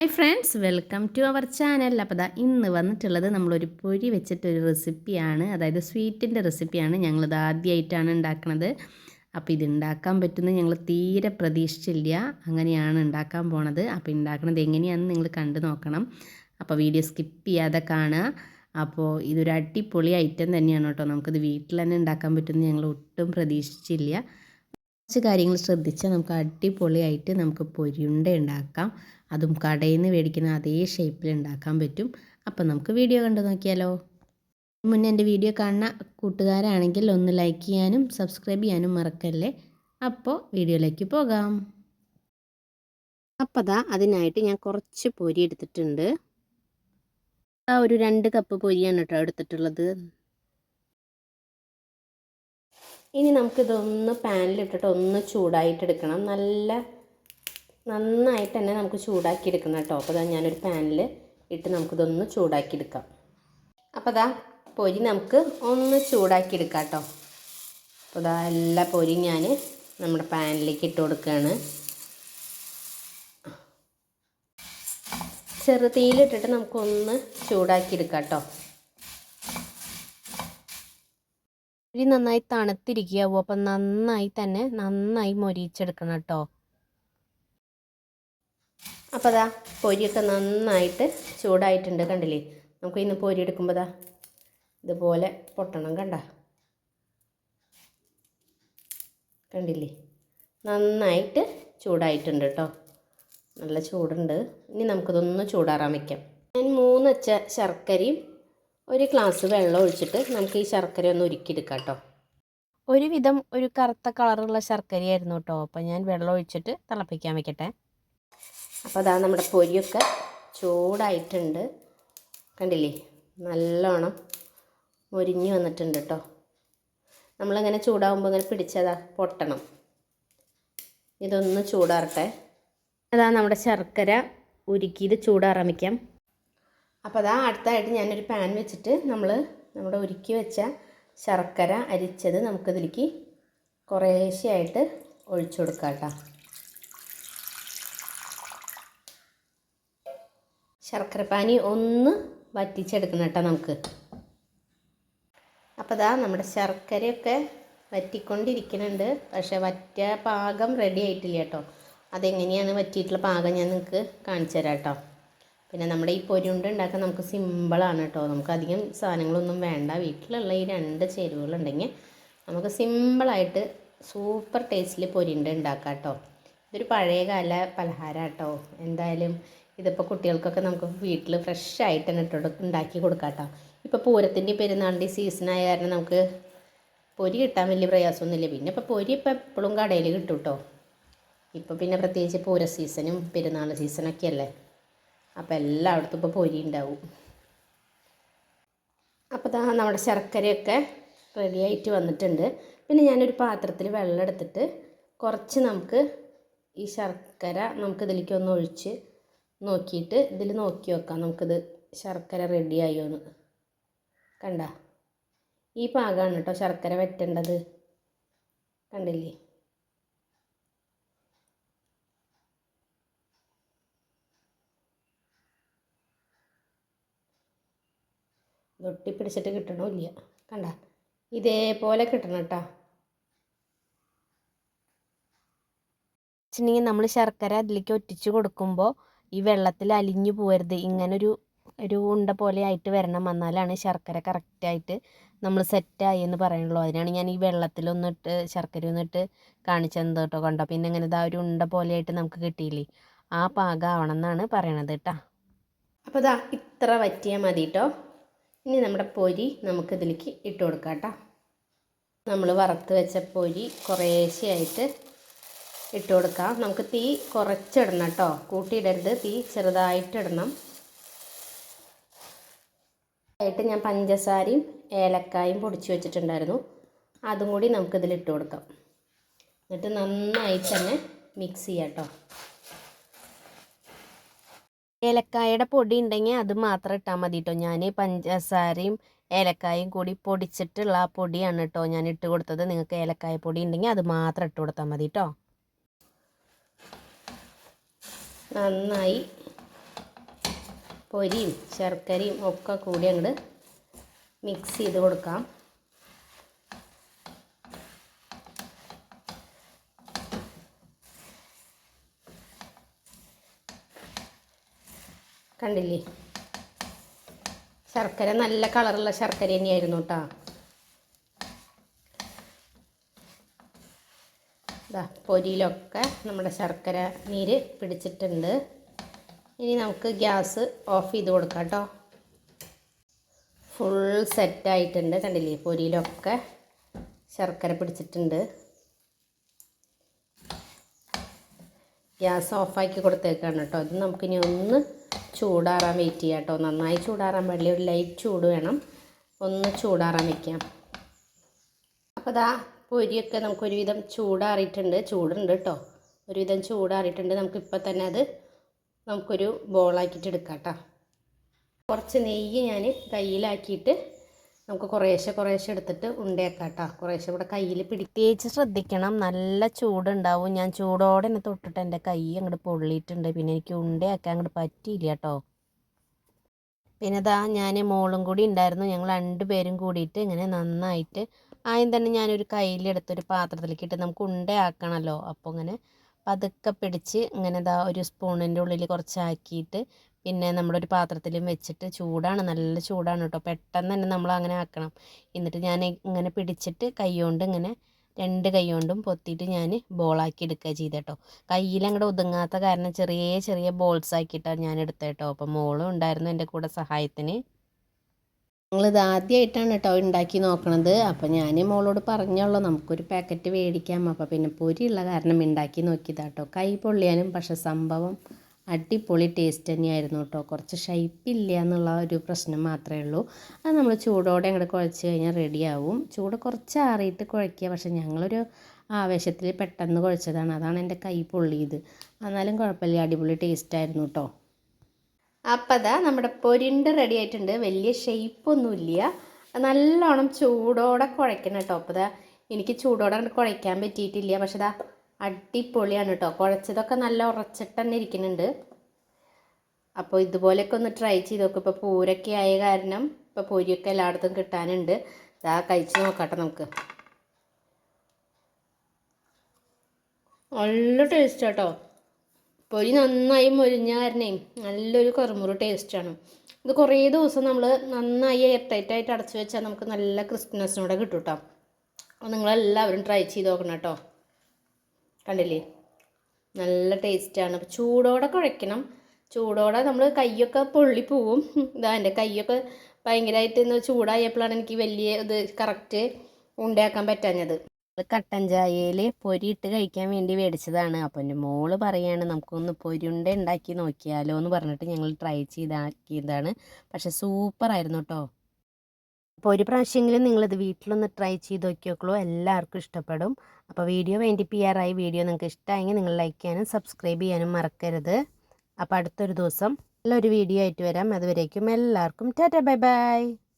Hi friends welcome to our channel അപ്പോൾ ദാ ഇന്ന് വന്നിട്ടുള്ളത് നമ്മളൊരു പൊരി വെച്ചിട്ടൊരു റെസിപ്പിയാണ് അതായത് സ്വീറ്റിന്റെ റെസിപ്പിയാണ് ഞങ്ങളിത് ആദ്യമായിട്ടാണ് ഉണ്ടാക്കുന്നത് അപ്പോൾ ഇത് ഉണ്ടാക്കാൻ പറ്റുന്നത് ഞങ്ങൾ തീരെ പ്രതീക്ഷിച്ചില്ല. അങ്ങനെയാണ് ഉണ്ടാക്കാൻ പോണത്. അപ്പോൾ ഉണ്ടാക്കുന്നത് എങ്ങനെയാണെന്ന് നിങ്ങൾ കണ്ടു നോക്കണം. അപ്പോൾ വീഡിയോ സ്കിപ്പ് ചെയ്യാതെ കാണുക. അപ്പോൾ ഇതൊരു അടിപൊളി ഐറ്റം തന്നെയാണ് കേട്ടോ. നമുക്കിത് വീട്ടിൽ തന്നെ ഉണ്ടാക്കാൻ പറ്റുമെന്ന് ഞങ്ങൾ ഒട്ടും പ്രതീക്ഷിച്ചില്ല. കുറച്ച് കാര്യങ്ങൾ ശ്രദ്ധിച്ചാൽ നമുക്ക് അടിപൊളിയായിട്ട് നമുക്ക് പൊരിയുണ്ട ഉണ്ടാക്കാം. അതും കടയിൽ നിന്ന് മേടിക്കുന്ന അതേ ഷേപ്പിൽ ഉണ്ടാക്കാൻ പറ്റും. അപ്പം നമുക്ക് വീഡിയോ കണ്ടു നോക്കിയാലോ? മുന്നേ എന്റെ വീഡിയോ കാണുന്ന കൂട്ടുകാരാണെങ്കിൽ ഒന്ന് ലൈക്ക് ചെയ്യാനും സബ്സ്ക്രൈബ് ചെയ്യാനും മറക്കല്ലേ? അപ്പോൾ വീഡിയോയിലേക്ക് പോകാം. അപ്പോൾ അതാ അതിനായിട്ട് ഞാൻ കുറച്ച് പൊരി എടുത്തിട്ടുണ്ട്. ആ ഒരു രണ്ട് കപ്പ് പൊരിയാണ് കേട്ടോ എടുത്തിട്ടുള്ളത്. ഇനി നമുക്കിതൊന്ന് പാനിലിട്ടിട്ട് ഒന്ന് ചൂടായിട്ടെടുക്കണം നല്ല നന്നായിട്ട് തന്നെ നമുക്ക് ചൂടാക്കി എടുക്കണം കേട്ടോ. അപ്പോൾ അതാ ഞാനൊരു പാനിൽ ഇട്ട് നമുക്കിതൊന്ന് ചൂടാക്കി എടുക്കാം അപ്പോൾ അതാ പൊരി നമുക്ക് ഒന്ന് ചൂടാക്കി എടുക്കാം കേട്ടോ. അപ്പോൾ അതാ എല്ലാ പൊരി ഞാൻ നമ്മുടെ പാനിലേക്ക് ഇട്ട് കൊടുക്കുകയാണ്. ചെറുതീയിലിട്ടിട്ട് നമുക്കൊന്ന് ചൂടാക്കി എടുക്കാം കേട്ടോ. പൊരി നന്നായി തണുത്തിരിക്കുകയാവും അപ്പം നന്നായി തന്നെ നന്നായി മൊരിയിച്ചെടുക്കണം കേട്ടോ. അപ്പോൾ അതാ പൊരിയൊക്കെ നന്നായിട്ട് ചൂടായിട്ടുണ്ട് കണ്ടില്ലേ? നമുക്ക് ഇന്ന് പൊരി എടുക്കുമ്പോൾ ദാ ഇതുപോലെ പൊട്ടണം കണ്ട? കണ്ടില്ലേ? നന്നായിട്ട് ചൂടായിട്ടുണ്ട് കേട്ടോ. നല്ല ചൂടുണ്ട്. ഇനി നമുക്കിതൊന്ന് ചൂടാറാൻ വയ്ക്കാം ഞാൻ മൂന്നച്ച ശർക്കരയും ഒരു ഗ്ലാസ് വെള്ളം ഒഴിച്ചിട്ട് നമുക്ക് ഈ ശർക്കര ഒന്ന് ഉരുക്കിയെടുക്കാം കേട്ടോ. ഒരുവിധം ഒരു കറുത്ത കളറുള്ള ശർക്കരയായിരുന്നു കേട്ടോ. അപ്പോൾ ഞാൻ വെള്ളം ഒഴിച്ചിട്ട് തിളപ്പിക്കാൻ വെക്കട്ടെ. അപ്പോൾ അതാ നമ്മുടെ പൊരിയൊക്കെ ചൂടായിട്ടുണ്ട്. കണ്ടില്ലേ? നല്ലോണം മൊരിഞ്ഞ് വന്നിട്ടുണ്ട് കേട്ടോ നമ്മളിങ്ങനെ ചൂടാവുമ്പോൾ ഇങ്ങനെ പിടിച്ചതാ പൊട്ടണം. ഇതൊന്ന് ചൂടാറട്ടെ. അതാ നമ്മുടെ ശർക്കര ഉരുക്കിയത് ചൂടാറാമിക്കാം അപ്പോൾ അതാ അടുത്തായിട്ട് ഞാനൊരു പാൻ വെച്ചിട്ട് നമ്മൾ നമ്മുടെ ഉരുക്കി വെച്ച ശർക്കര അരിച്ചത് നമുക്കിതിലേക്ക് കുറേശ്ശെയായിട്ട് ഒഴിച്ചു കൊടുക്കാം കേട്ടോ ശർക്കരപ്പാനി ഒന്ന് വറ്റിച്ചെടുക്കണം കേട്ടോ നമുക്ക്. അപ്പോൾ ഇതാ നമ്മുടെ ശർക്കരയൊക്കെ വറ്റിക്കൊണ്ടിരിക്കുന്നുണ്ട്. പക്ഷേ വറ്റ പാകം റെഡി ആയിട്ടില്ല കേട്ടോ. അതെങ്ങനെയാണ് വറ്റിയിട്ടുള്ള പാകം ഞാൻ നിങ്ങൾക്ക് കാണിച്ചു തരാം കേട്ടോ. പിന്നെ നമ്മുടെ ഈ പൊരിയുണ്ട ഉണ്ടാക്കാൻ നമുക്ക് സിമ്പിളാണ് കേട്ടോ. നമുക്ക് അധികം സാധനങ്ങളൊന്നും വേണ്ട. വീട്ടിലുള്ള ഈ രണ്ട് ചേരുവകളുണ്ടെങ്കിൽ നമുക്ക് സിമ്പിളായിട്ട് സൂപ്പർ ടേസ്റ്റിൽ പൊരിയുണ്ട ഉണ്ടാക്കാം കേട്ടോ. ഇതൊരു പഴയകാല പലഹാരം കേട്ടോ. എന്തായാലും ഇതിപ്പോൾ കുട്ടികൾക്കൊക്കെ നമുക്ക് വീട്ടിൽ ഫ്രഷ് ആയിട്ട് തന്നെ ഇട്ട് ഉണ്ടാക്കി കൊടുക്കാം കേട്ടോ ഇപ്പോൾ പൂരത്തിന്റെ പെരുന്നാളിന്റെ സീസണായ കാരണം നമുക്ക് പൊരി കിട്ടാൻ വലിയ പ്രയാസമൊന്നുമില്ല. പിന്നെ ഇപ്പോൾ പൊരി ഇപ്പോൾ എപ്പോഴും കടയിൽ കിട്ടും കേട്ടോ ഇപ്പോൾ പിന്നെ പ്രത്യേകിച്ച് പൂര സീസണും പെരുന്നാൾ സീസണൊക്കെ അല്ലേ? അപ്പോൾ എല്ലായിടത്തും ഇപ്പോൾ പൊരി ഉണ്ടാവും. അപ്പോൾ ദാ നമ്മുടെ ശർക്കരയൊക്കെ റെഡി ആയിട്ട് വന്നിട്ടുണ്ട്. പിന്നെ ഞാനൊരു പാത്രത്തിൽ വെള്ളം എടുത്തിട്ട് കുറച്ച് നമുക്ക് ഈ ശർക്കര നമുക്കിതിലേക്ക് ഒന്ന് ഒഴിച്ച് നോക്കിയിട്ട് ഇതിൽ നോക്കി വെക്കാം. നമുക്കിത് ശർക്കര റെഡിയായോ എന്ന് കണ്ട? ഈ പാകമാണ് കേട്ടോ ശർക്കര വെറ്റേണ്ടത്. കണ്ടില്ലേ? ഇതൊട്ടി പിടിച്ചിട്ട് കിട്ടണമില്ല കണ്ട? ഇതേപോലെ കിട്ടണം കേട്ടോ വെച്ചിട്ടുണ്ടെങ്കിൽ നമ്മൾ ശർക്കര അതിലേക്ക് ഒറ്റിച്ച് കൊടുക്കുമ്പോൾ ഈ വെള്ളത്തിൽ അലിഞ്ഞു പോകരുത് ഇങ്ങനൊരു ഒരു ഉണ്ട പോലെ ആയിട്ട് വരണം. എന്നാലാണ് ശർക്കര കറക്റ്റായിട്ട് നമ്മൾ സെറ്റായി എന്ന് പറയുള്ളൂ. അതിനാണ് ഞാൻ ഈ വെള്ളത്തിലൊന്നിട്ട് ശർക്കര ഒന്നിട്ട് കാണിച്ചത് കേട്ടോ കണ്ടോ? പിന്നെ ഇങ്ങനെ ഇതാ ഒരു ഉണ്ട പോലെ ആയിട്ട് നമുക്ക് കിട്ടിയില്ലേ? ആ പാകമാവണം എന്നാണ് പറയണത് കേട്ടോ അപ്പോൾ ഇതാ ഇത്ര വറ്റിയാൽ മതി കേട്ടോ ഇനി നമ്മുടെ പൊരി നമുക്ക് ഇതിലേക്ക് ഇട്ട് കൊടുക്കാം കേട്ടോ നമ്മൾ വറുത്ത് വെച്ച പൊരി കുറേശ്ശെയായിട്ട് ഇട്ട് കൊടുക്കാം. നമുക്ക് തീ കുറച്ചിടണം കേട്ടോ. കൂട്ടിയിടരുത്. തീ ചെറുതായിട്ടിടണം ആയിട്ട് ഞാൻ പഞ്ചസാരയും ഏലക്കായും പൊടിച്ച് വെച്ചിട്ടുണ്ടായിരുന്നു. അതും കൂടി നമുക്കിതിൽ ഇട്ട് കൊടുക്കാം. എന്നിട്ട് നന്നായി തന്നെ മിക്സ് ചെയ്യാം കേട്ടോ. ഏലക്കായയുടെ പൊടി ഉണ്ടെങ്കിൽ അത് മാത്രം ഇട്ടാൽ മതി കേട്ടോ. ഞാൻ പഞ്ചസാരയും ഏലക്കായും കൂടി പൊടിച്ചിട്ടുള്ള ആ പൊടിയാണ് കേട്ടോ ഞാൻ ഇട്ട് കൊടുത്തത്. നിങ്ങൾക്ക് ഏലക്കായ പൊടി ഉണ്ടെങ്കിൽ അത് മാത്രം ഇട്ട് കൊടുത്താൽ മതി കേട്ടോ. നന്നായി പൊരിയും ശർക്കരയും ഒക്കെ കൂടി അങ്ങോട്ട് മിക്സ് ചെയ്ത് കൊടുക്കാം. കണ്ടില്ലേ? ശർക്കര നല്ല കളറുള്ള ശർക്കര തന്നെയായിരുന്നു കേട്ടോ ഇതാ പൊരിയിലൊക്കെ നമ്മുടെ ശർക്കര നീര് പിടിച്ചിട്ടുണ്ട്. ഇനി നമുക്ക് ഗ്യാസ് ഓഫ് ചെയ്ത് കൊടുക്കാം കേട്ടോ. ഫുൾ സെറ്റായിട്ടുണ്ട് കണ്ടില്ലേ? പൊരിയിലൊക്കെ ശർക്കര പിടിച്ചിട്ടുണ്ട്. ഗ്യാസ് ഓഫാക്കി കൊടുത്തേക്കാണ് കേട്ടോ. ഇത് നമുക്കിനി ഒന്ന് ചൂടാറാൻ വെയിറ്റ് ചെയ്യാം കേട്ടോ. നന്നായി ചൂടാറാൻ പാടില്ല. ഒരു ലൈറ്റ് ചൂട് വേണം. ഒന്ന് ചൂടാറാൻ വയ്ക്കാം അപ്പോൾ ദാ പൊരിയൊക്കെ നമുക്ക് ഒരുവിധം ചൂടാറിയിട്ടുണ്ട്. ചൂടുണ്ട് കേട്ടോ ഒരുവിധം ചൂടാറിയിട്ടുണ്ട്. നമുക്കിപ്പോൾ തന്നെ അത് നമുക്കൊരു ബോളാക്കിയിട്ട് എടുക്കാം കേട്ടോ കുറച്ച് നെയ്യ് ഞാൻ കയ്യിലാക്കിയിട്ട് നമുക്ക് കുറേശ്ശെ കുറേശ്ശെ എടുത്തിട്ട് ഉണ്ടേക്കാം കേട്ടോ കുറേശ്ശെ ഇവിടെ കയ്യിൽ പിടിത്തേച്ച് ശ്രദ്ധിക്കണം. നല്ല ചൂടുണ്ടാവും. ഞാൻ ചൂടോടെ തന്നെ തൊട്ടിട്ട് എന്റെ കൈ അങ്ങോട്ട് പൊള്ളിയിട്ടുണ്ട്. പിന്നെ എനിക്ക് ഉണ്ടയാക്കാൻ അങ്ങോട്ട് പറ്റിയില്ല കേട്ടോ പിന്നെ ഇതാ ഞാൻ മോളും കൂടി ഉണ്ടായിരുന്നു. ഞങ്ങൾ രണ്ടുപേരും കൂടിയിട്ട് ഇങ്ങനെ നന്നായിട്ട് ആദ്യം തന്നെ ഞാനൊരു കയ്യിലെടുത്തൊരു പാത്രത്തിലേക്ക് ഇട്ട് നമുക്ക് ഉണ്ടയാക്കണമല്ലോ അപ്പോൾ അങ്ങനെ പതുക്കെ പിടിച്ച് ഇങ്ങനെ ഇതാ ഒരു സ്പൂണിന്റെ ഉള്ളിൽ കുറച്ചാക്കിയിട്ട് പിന്നെ നമ്മളൊരു പാത്രത്തിലും വെച്ചിട്ട് ചൂടാണ് നല്ല ചൂടാണ് കേട്ടോ പെട്ടെന്ന് തന്നെ നമ്മൾ അങ്ങനെ ആക്കണം. എന്നിട്ട് ഞാൻ ഇങ്ങനെ പിടിച്ചിട്ട് കൈകൊണ്ട് ഇങ്ങനെ രണ്ട് കൈ കൊണ്ടും പൊത്തിയിട്ട് ഞാൻ ബോളാക്കി എടുക്കുക ചെയ്ത് കേട്ടോ കയ്യിൽ ഒതുങ്ങാത്ത കാരണം ചെറിയ ചെറിയ ബോൾസ് ആക്കിയിട്ടാണ് ഞാൻ എടുത്തത് കേട്ടോ അപ്പം മോളും ഉണ്ടായിരുന്നു എന്റെ കൂടെ സഹായത്തിന്. ഞങ്ങളിത് ആദ്യമായിട്ടാണ് കേട്ടോ ഉണ്ടാക്കി നോക്കണത്. അപ്പോൾ ഞാൻ മോളോട് പറഞ്ഞോളൂ നമുക്കൊരു പാക്കറ്റ് മേടിക്കാം. അപ്പോൾ പിന്നെ പൊരിയുള്ള കാരണം ഉണ്ടാക്കി നോക്കിയതാണ് കേട്ടോ. കൈ പൊള്ളിയാനും പക്ഷെ സംഭവം അടിപൊളി ടേസ്റ്റ് തന്നെയായിരുന്നു കേട്ടോ. കുറച്ച് ഷൈപ്പില്ല എന്നുള്ള ഒരു പ്രശ്നം മാത്രമേ ഉള്ളൂ. അത് നമ്മൾ ചൂടോടെ അങ്ങോട്ട് കുഴച്ച് കഴിഞ്ഞാൽ റെഡിയാവും ചൂട് കുറച്ച് ആറിയിട്ട് കുഴയ്ക്കുക. പക്ഷെ ഞങ്ങളൊരു ആവേശത്തിൽ പെട്ടെന്ന് കുഴച്ചതാണ്. അതാണ് എന്റെ കൈ പൊള്ളിയത്. എന്നാലും കുഴപ്പമില്ല. അടിപൊളി ടേസ്റ്റ് ആയിരുന്നു കേട്ടോ. അപ്പം അതാ നമ്മുടെ പൊരിണ്ട് റെഡി ആയിട്ടുണ്ട്. വലിയ ഷെയ്പ്പൊന്നുമില്ല നല്ലോണം ചൂടോടെ കുഴയ്ക്കണം കേട്ടോ. അപ്പോൾ ഇതാ എനിക്ക് ചൂടോടെ കുഴയ്ക്കാൻ പറ്റിയിട്ടില്ല. പക്ഷെ ഇതാ അടിപൊളിയാണ് കേട്ടോ. കുഴച്ചതൊക്കെ നല്ല ഉറച്ചിട്ട് തന്നെ ഇരിക്കുന്നുണ്ട്. അപ്പോൾ ഇതുപോലെയൊക്കെ ഒന്ന് ട്രൈ ചെയ്ത് നോക്കും. ഇപ്പോൾ പൂരൊക്കെ ആയ കാരണം ഇപ്പോൾ പൊരിയൊക്കെ എല്ലായിടത്തും കിട്ടാനുണ്ട്. ഇതാ കഴിച്ച് നോക്കട്ടെ നമുക്ക്. നല്ല ടേസ്റ്റ് കേട്ടോ. പൊരി നന്നായി മൊരിഞ്ഞ കാരണേ നല്ലൊരു കറുമുറു ടേസ്റ്റാണ് ഇത് കുറേ ദിവസം നമ്മൾ നന്നായി എയർ ടൈറ്റായിട്ട് അടച്ചു വെച്ചാൽ നമുക്ക് നല്ല ക്രിസ്പിനെസ്സിനോടെ കിട്ടും കേട്ടോ അപ്പോൾ നിങ്ങളെല്ലാവരും ട്രൈ ചെയ്ത് നോക്കണം കേട്ടോ കണ്ടില്ലേ? നല്ല ടേസ്റ്റാണ് അപ്പോൾ ചൂടോടെ കുഴയ്ക്കണം. ചൂടോടെ നമ്മൾ കൈയൊക്കെ പൊള്ളി പോവും. ഇതാ എന്റെ കൈയൊക്കെ ഭയങ്കരമായിട്ട് ഇന്ന് ചൂടായപ്പോഴാണ് എനിക്ക് വലിയ ഇത് കറക്റ്റ് ഉണ്ടാക്കാൻ പറ്റാഞ്ഞത്. കട്ടൻ ചായയിൽ പൊരി ഇട്ട് കഴിക്കാൻ വേണ്ടി മേടിച്ചതാണ് അപ്പോൾ എന്റെ മോൾ പറയാണ് നമുക്കൊന്ന് പൊരിയുണ്ട ഉണ്ടാക്കി നോക്കിയാലോ എന്ന് പറഞ്ഞിട്ട് ഞങ്ങൾ ട്രൈ ചെയ്താക്കിയതാണ്. പക്ഷെ സൂപ്പറായിരുന്നു കേട്ടോ അപ്പോൾ ഒരു പ്രാവശ്യമെങ്കിലും നിങ്ങളിത് വീട്ടിലൊന്ന് ട്രൈ ചെയ്ത് നോക്കിയോക്കുള്ളൂ. എല്ലാവർക്കും ഇഷ്ടപ്പെടും. അപ്പോൾ വീഡിയോ വേണ്ടി പി ആറായി വീഡിയോ നിങ്ങൾക്ക് ഇഷ്ടമായെങ്കിൽ നിങ്ങൾ ലൈക്ക് ചെയ്യാനും സബ്സ്ക്രൈബ് ചെയ്യാനും മറക്കരുത്. അപ്പോൾ അടുത്തൊരു ദിവസം നല്ലൊരു വീഡിയോ ആയിട്ട് വരാം. അതുവരേക്കും എല്ലാവർക്കും ടാറ്റ ബൈ ബൈ.